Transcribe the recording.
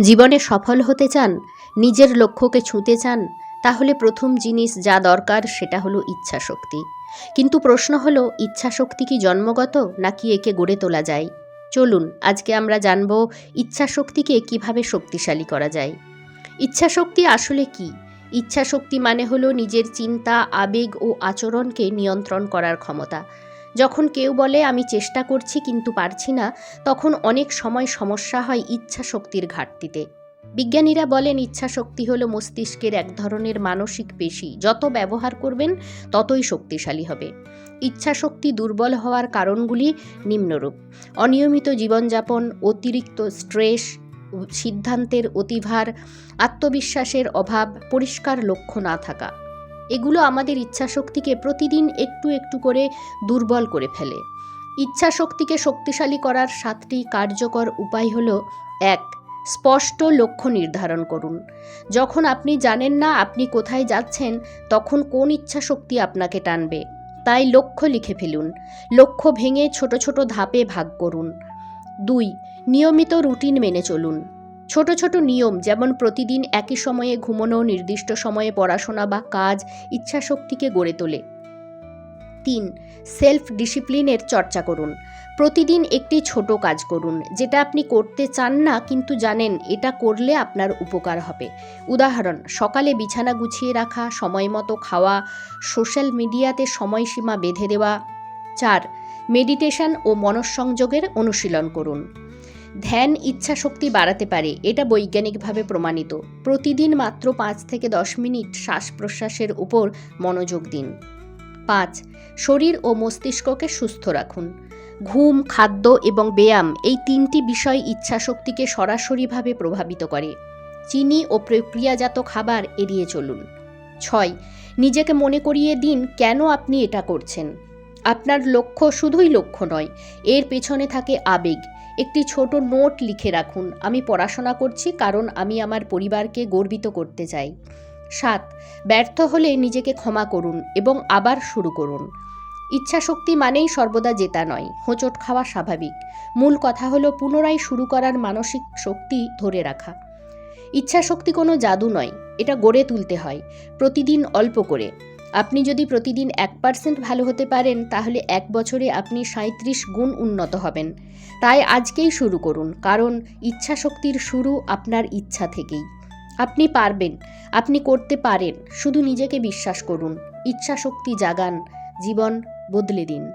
জীবনে সফল হতে চান, নিজের লক্ষ্যকে ছুঁতে চান, তাহলে প্রথম জিনিস যা দরকার সেটা হলো ইচ্ছাশক্তি। কিন্তু প্রশ্ন হলো, ইচ্ছাশক্তি কি জন্মগত নাকি একে গড়ে তোলা যায়? চলুন, আজকে আমরা জানব ইচ্ছাশক্তিকে কীভাবে শক্তিশালী করা যায়। ইচ্ছাশক্তি আসলে কি? ইচ্ছাশক্তি মানে হলো নিজের চিন্তা, আবেগ ও আচরণকে নিয়ন্ত্রণ করার ক্ষমতা। যখন কেউ বলে, আমি চেষ্টা করছি কিন্তু পারছি না, তখন অনেক সময় সমস্যা হয় ইচ্ছা শক্তির ঘাটতিতে। বিজ্ঞানীরা বলেন ইচ্ছা শক্তি হলো মস্তিষ্কের এক ধরনের মানসিক পেশি। যত ব্যবহার করবেন, ততই শক্তিশালী হবে। ইচ্ছা শক্তি দুর্বল হওয়ার কারণগুলি নিম্নরূপ। অনিয়মিত জীবনযাপন, অতিরিক্ত স্ট্রেস, সিদ্ধান্তের অতিভার, আত্মবিশ্বাসের অভাব, পরিষ্কার লক্ষ্য না থাকা। এগুলো আমাদের ইচ্ছাশক্তিকে প্রতিদিন একটু একটু করে দুর্বল করে ফেলে। ইচ্ছাশক্তিকে শক্তিশালী করার সাতটি কার্যকর উপায় হল, এক, স্পষ্ট লক্ষ্য নির্ধারণ করুন। যখন আপনি জানেন না আপনি কোথায় যাচ্ছেন, তখন কোন ইচ্ছাশক্তি আপনাকে টানবে, তাই লক্ষ্য লিখে ফেলুন। লক্ষ্য ভেঙে ছোট ছোট ধাপে ভাগ করুন। দুই, নিয়মিত রুটিন মেনে চলুন। ছোট ছোট নিয়ম যেমন প্রতিদিন একই সময়ে ঘুমানো, নির্দিষ্ট সময়ে পড়াশোনা বা কাজ ইচ্ছাশক্তিকে গড়ে তোলে। তিন সেলফ ডিসিপ্লিনের চর্চা করুন। প্রতিদিন একটি ছোট কাজ করুন। যেটা আপনি করতে চান না, কিন্তু জানেন এটা করলে আপনার উপকার হবে। উদাহরণ, সকালে বিছানা গুছিয়ে রাখা, সময় মতো খাওয়া, সোশ্যাল মিডিয়াতে সময়সীমা বেঁধে দেওয়া। চার মেডিটেশন ও মনঃসংযোগের অনুশীলন করুন। ধ্যান ইচ্ছা শক্তি বাড়াতে পারে, এটা বৈজ্ঞানিকভাবে প্রমাণিত। প্রতিদিন মাত্র পাঁচ থেকে দশ মিনিট শ্বাস প্রশ্বাসের উপর মনোযোগ দিন। পাঁচ, শরীর ও মস্তিষ্ককে সুস্থ রাখুন। ঘুম, খাদ্য এবং ব্যায়াম এই তিনটি বিষয় ইচ্ছাশক্তিকে সরাসরিভাবে প্রভাবিত করে। চিনি ও প্রক্রিয়াজাত খাবার এড়িয়ে চলুন। ছয়, নিজেকে মনে করিয়ে দিন কেন আপনি এটা করছেন। আপনার লক্ষ্য শুধুই লক্ষ্য নয়, এর পেছনে থাকে আবেগ। একটি ছোট নোট লিখে রাখুন। আমি পড়াশোনা করছি কারণ আমি আমার পরিবারকে গর্বিত করতে চাই। সাত, ব্যর্থ হলে নিজেকে ক্ষমা করুন এবং আবার শুরু করুন। ইচ্ছাশক্তি মানেই সর্বদা জেতা নয়, হোঁচট খাওয়া স্বাভাবিক। মূল কথা হলো পুনরায় শুরু করার মানসিক শক্তি ধরে রাখা। ইচ্ছাশক্তি কোনো জাদু নয়, এটা গড়ে তুলতে হয়, প্রতিদিন অল্প করে। আপনি যদি প্রতিদিন এক পার্সেন্ট ভালো হতে পারেন, তাহলে এক বছরে আপনি সাঁত্রিশ গুণ উন্নত হবেন। তাই আজকেই শুরু করুন, কারণ ইচ্ছাশক্তির শুরু আপনার ইচ্ছা থেকেই। আপনি পারবেন, আপনি করতে পারেন, শুধু নিজেকে বিশ্বাস করুন। ইচ্ছাশক্তি জাগান, জীবন বদলে দিন।